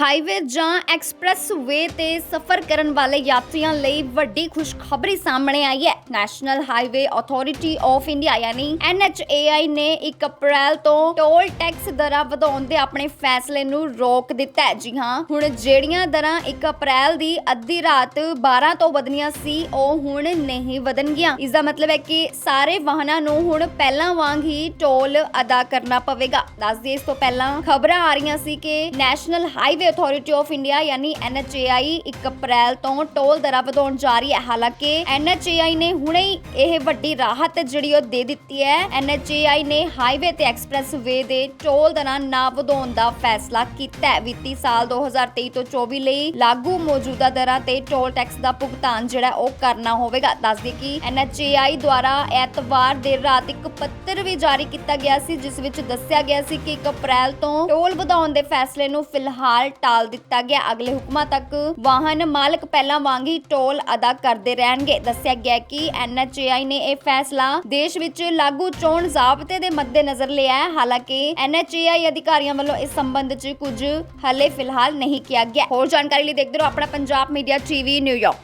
Highway ਜਾਂ expressway ਤੇ ਸਫ਼ਰ ਕਰਨ ਵਾਲੇ ਯਾਤਰੀਆਂ ਲਈ ਵੱਡੀ ਖੁਸ਼ਖਬਰੀ ਸਾਹਮਣੇ ਆਈ ਹੈ। National Highway Authority of India ਯਾਨੀ NHAI ਨੇ 1 ਅਪ੍ਰੈਲ ਤੋਂ ਟੋਲ ਟੈਕਸ ਦਰਾਂ ਵਧਾਉਣ ਦੇ ਆਪਣੇ ਫੈਸਲੇ ਨੂੰ ਰੋਕ ਦਿੱਤਾ ਹੈ। ਜੀ ਹਾਂ, ਹੁਣ ਜਿਹੜੀਆਂ ਦਰਾਂ 1 ਅਪ੍ਰੈਲ ਦੀ ਅੱਧੀ ਰਾਤ 12 ਤੋਂ ਵਧਣੀਆਂ ਸੀ, ਉਹ ਹੁਣ ਨਹੀਂ ਵਧਣਗੀਆਂ। ਇਸ ਦਾ ਮਤਲਬ ਹੈ ਕਿ ਸਾਰੇ ਵਾਹਨਾਂ ਨੂੰ ਹੁਣ ਪਹਿਲਾਂ ਵਾਂਗ ਹੀ ਟੋਲ ਅਦਾ ਕਰਨਾ ਪਵੇਗਾ। ਦੱਸ ਦਈਏ ਇਸ ਤੋਂ ਪਹਿਲਾਂ ਖਬਰਾਂ ਆ ਰਹੀਆਂ ਸੀ ਕਿ National Highway Authority of India ਯਾਨੀ NHAI 1 ਅਪ੍ਰੈਲ ਤੋਂ ਟੋਲ ਦਰਾਂ ਵਧਾਉਣ ਜਾ ਰਹੀ ਹੈ। ਹਾਲਾਂਕਿ NHAI ਨੇ ਹੁਣੇ ਹੀ ਇਹ ਵੱਡੀ ਰਾਹਤ ਜਿਹੜੀ ਉਹ ਦੇ ਦਿੱਤੀ ਹੈ। NHAI ਨੇ ਹਾਈਵੇ ਤੇ ਐਕਸਪ੍ਰੈਸਵੇ ਦੇ ਟੋਲ ਦਰਾਂ ਨਾ ਵਧਾਉਣ ਦਾ ਫੈਸਲਾ ਕੀਤਾ ਹੈ। ਵਿੱਤੀ ਸਾਲ 2023 ਤੋਂ 24 ਲਈ ਲਾਗੂ ਮੌਜੂਦਾ ਦਰਾਂ ਤੇ ਟੋਲ ਟੈਕਸ ਦਾ ਭੁਗਤਾਨ ਜਿਹੜਾ ਉਹ ਕਰਨਾ ਹੋਵੇਗਾ। ਦੱਸ ਦਈਏ ਕਿ NHAI ਦੁਆਰਾ ਐਤਵਾਰ ਦੇਰ ਰਾਤ ਇੱਕ ਪੱਤਰ ਵੀ ਜਾਰੀ ਕੀਤਾ ਗਿਆ ਸੀ, ਜਿਸ ਵਿੱਚ ਦੱਸਿਆ ਗਿਆ ਸੀ ਕਿ 1 ਅਪ੍ਰੈਲ ਤੋਂ ਟੋਲ ਵਧਾਉਣ ਦੇ ਫੈਸਲੇ ਨੂੰ ਫਿਲਹਾਲ ਟਾਲ ਦਿੱਤਾ ਗਿਆ। ਅਗਲੇ ਹੁਕਮਾਂ ਤੱਕ ਵਾਹਨ ਮਾਲਕ ਪਹਿਲਾਂ ਵਾਂਗ ਹੀ ਟੋਲ ਅਦਾ ਕਰਦੇ ਰਹਿਣਗੇ। ਦੱਸਿਆ ਗਿਆ ਕਿ NHAI ਨੇ ਇਹ ਫੈਸਲਾ ਦੇਸ਼ ਵਿੱਚ ਲਾਗੂ ਚੋਣ ਜ਼ਾਬਤੇ ਦੇ ਮੱਦੇਨਜ਼ਰ ਲਿਆ ਹੈ। ਹਾਲਾਂਕਿ NHAI ਅਧਿਕਾਰੀਆਂ ਵੱਲੋਂ ਇਸ ਸੰਬੰਧ 'ਚ ਕੁਝ ਹਲੇ ਫਿਲਹਾਲ ਨਹੀਂ ਕਿਹਾ ਗਿਆ। ਹੋਰ ਜਾਣਕਾਰੀ ਲਈ ਦੇਖਦੇ ਰਹੋ ਆਪਣਾ ਪੰਜਾਬ ਮੀਡੀਆ ਟੀਵੀ ਨਿਊਯਾਰਕ